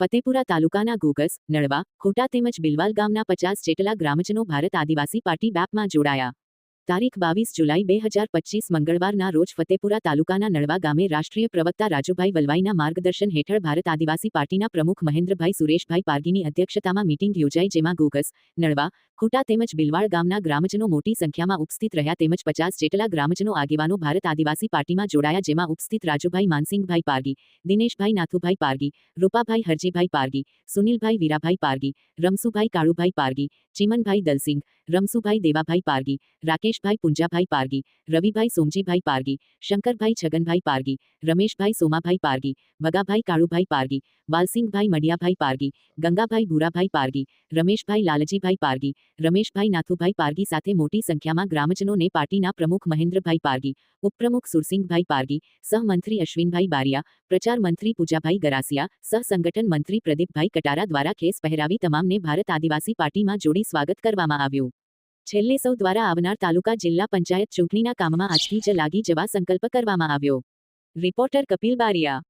ફતેપુરા તાલુકાના ગોગસ નળવા ખોટા તેમજ બિલવાલ ગામના પચાસ જેટલા ગ્રામજનો ભારત આદિવાસી પાર્ટી બેપમાં જોડાયા. તારીખ બાવીસ જુલાઈ બે હજાર પચીસ મંગળવારના રોજ ફતેપુરા તાલુકાના નળવા ગામે રાષ્ટ્રીય પ્રવક્તા રાજુભાઈ વલવાઈના માર્ગદર્શન હેઠળ ભારત આદિવાસી પાર્ટીના પ્રમુખ મહેન્દ્રભાઈ સુરેશભાઈ પારગીની અધ્યક્ષતામાં મીટિંગ યોજાઈ જેમાં ગોગસ, નળવા, ખોટા તેમજ બિલવાડ ગામના ગ્રામજનો મોટી સંખ્યામાં ઉપસ્થિત રહ્યા તેમજ પચાસ જેટલા ગ્રામજનો આગેવાનો ભારત આદિવાસી પાર્ટીમાં જોડાયા જેમાં ઉપસ્થિત રાજુભાઈ માનસિંહભાઈ પારગી, દિનેશભાઈ નાથુભાઈ પારગી, રૂપાભાઈ હરજીભાઈ પારગી, સુનિલભાઈ વીરાભાઈ પારગી, રમસુભાઈ કાળુભાઈ પારગી, ચિમનભાઈ દલસિંગ રમસુભાઈ દેવાભાઈ પારગી રાકેશભાઈ પુંજાભાઈ પારગી રવિભાઈ સોમજીભાઈ પારગી શંકરભાઈ છગનભાઈ પારગી રમેશભાઈ સોમાભાઈ પારગી વગાભાઈ કાળુભાઈ પારગી વાલસિંહભાઈ મડિયાભાઈ પારગી ગંગાભાઈ ભૂરાભાઈ પારગી રમેશભાઈ લાલજીભાઈ પારગી રમેશભાઈ નાથુભાઈ પારગી સાથે મોટી સંખ્યામાં ગ્રામજનોને પાર્ટીના પ્રમુખ મહેન્દ્રભાઈ પારગી ઉપપ્રમુખ સુરસિંહભાઈ પારગી સહમંત્રી અશ્વિનભાઈ બારિયા પ્રચાર મંત્રી પૂજાભાઈ ગરાસિયા સહસંગઠન મંત્રી પ્રદીપભાઈ કટારા દ્વારા ખેસ પહેરાવી તમામને ભારત આદિવાસી પાર્ટીમાં જોડી સ્વાગત કરવામાં આવ્યું છેલ્લે સૌ દ્વારા આવનાર તાલુકા જિલ્લા પંચાયત ચૂંટણીના કામમાં આજથી જ લાગી જવા સંકલ્પ કરવામાં આવ્યો. રિપોર્ટર કપિલ બારિયા.